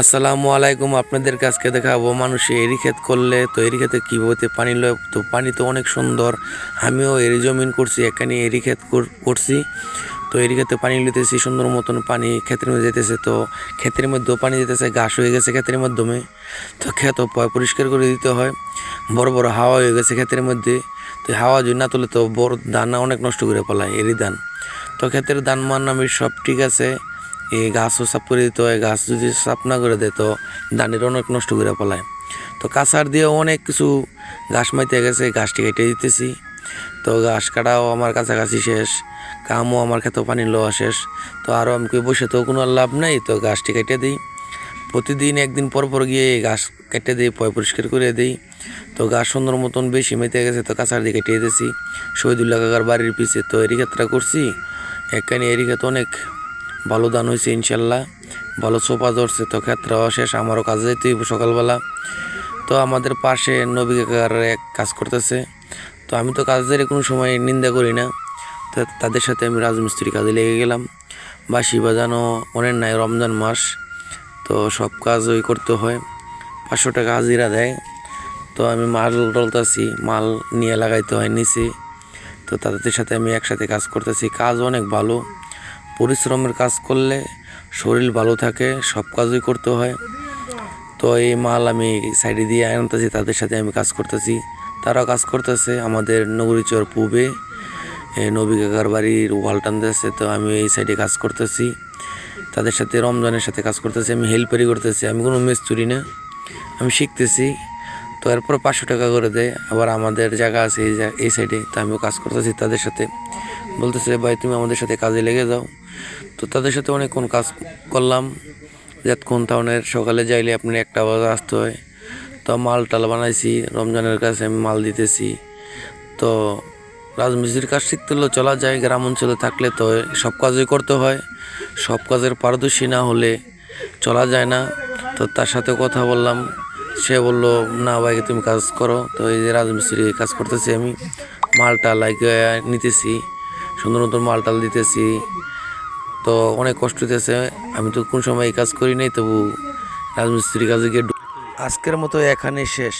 আসসালামু আলাইকুম, আপনাদের কাছকে দেখাবো মানুষে এরি ক্ষেত করলে তো এরি ক্ষেতে কীভাবে পানি লয়, তো পানি তো অনেক সুন্দর। আমিও এরি জমিন করছি, এখানে এরি ক্ষেত করছি। তো এরি ক্ষেতে পানি লিতেছি সুন্দর মতন পানি ক্ষেতের মধ্যে যেতেছে, তো ক্ষেতের মধ্যেও পানি যেতেছে, ঘাস হয়ে গেছে ক্ষেতের মাধ্যমে। তো ক্ষেত পরিষ্কার করে দিতে হয়, বড় বড় হাওয়া হয়ে গেছে ক্ষেতের মধ্যে। তো হাওয়া যদি না তুলে তো বড় দানা অনেক নষ্ট করে ফেলায়, এরি ধান। তো ক্ষেতের ধান মান আমি সব ঠিক আছে। এই গাছও সাফ করে দিতে হয় গাছ যদি সাফ না করে দেয় তো ধানের অনেক নষ্ট করে ফেলায় তো কাঁচার দিয়েও অনেক কিছু ঘাস মাইতে গেছে ঘাসটি কেটে দিতেছি। তো ঘাস কাটাও আমার কাছাকাছি শেষ, কামও আমার খেতেও পানি লওয়া শেষ। তো আরও আমি বসে তো কোনো লাভ নাই, তো গাছটি কেটে দিই। প্রতিদিন একদিন পর পর গিয়ে ঘাস কেটে দিই, পয় পরিষ্কার করে দিই। তো গাছ সুন্দর মতন বেশি মেতে গেছে, তো কাঁচার দিয়ে কেটে দিয়েছি শহীদুল্লাহ কাকার বাড়ির পিছে তো এরি ক্ষেত্রে করছি এখানে এরি ক্ষেত অনেক ভালো দান হয়েছে ইনশাল্লাহ। ভালো সোফা ধরছে তো ক্ষেত্রেও শেষ আমারও কাজে যেতে হইব সকালবেলা। তো আমাদের পাশে নবী কাকার এক কাজ করতেছে। তো আমি তো কাজের কোনো সময় নিন্দা করি না। তো তাদের সাথে আমি রাজমিস্ত্রি কাজে লেগে গেলাম। বাসি বাজানো অনেক নাই, রমজান মাস। তো সব কাজ ওই করতে হয়। পাঁচশো টাকা হাজিরা দেয়। তো আমি মাল ডলতাছি, মাল নিয়ে লাগাইতে হয় নিচে। তো তাদের সাথে আমি একসাথে কাজ করতেছি। কাজ অনেক ভালো। পরিশ্রমের কাজ করলে শরীর ভালো থাকে, সব কাজই করতে হয়। তো এই মাল আমি সাইডে দিয়ে আনতেছি, তাদের সাথে আমি কাজ করতেছি। তারাও কাজ করতেছে আমাদের নগরীচর পূবে। নবী কাকার বাড়ির ওয়াল টানতেছে, তো আমি এই সাইডে কাজ করতেছি। তাদের সাথে রমজানের সাথে কাজ করতেছি, আমি হেল্পারি করতেছি, আমি কোনো মিস্ত্রি না। আমি শিখতেছি। তো এরপর পাঁচশো টাকা করে দেয়, আবার আমাদের জায়গা আছে এই এই সাইডে, তো আমিও কাজ করতেছি তাদের সাথে। বলতেছে, ভাই, তুমি আমাদের সাথে কাজে লেগে যাও। তো তাদের সাথে অনেকক্ষণ কাজ করলাম। যতক্ষণ টাউনের সকালে যাইলে আপনার একটা বাজে আসতে হয়। তো মাল টাল বানাইছি, রমজানের কাছে আমি মাল দিতেছি। তো রাজমিস্ত্রির কাজ শিখতে হলেও চলা যায়, গ্রাম অঞ্চলে থাকলে তো সব কাজই করতে হয়। সব কাজের পারদর্শী না হলে চলা যায় না। তো তার সাথে কথা বললাম। সে বলল, না ভাই, তুমি কাজ করো। তো এই যে রাজমিস্ত্রি কাজ করতেছি আমি, মালটা লাগিয়ে নিতেছি। সুন্দর নতুন মালটাল দিতেছি। তো অনেক কষ্ট হইতেছে। আমি তো কোন সময় এই কাজ করি নাই, তবু রাজমিস্ত্রির কাজে গিয়ে আজকের মতো এখানে শেষ।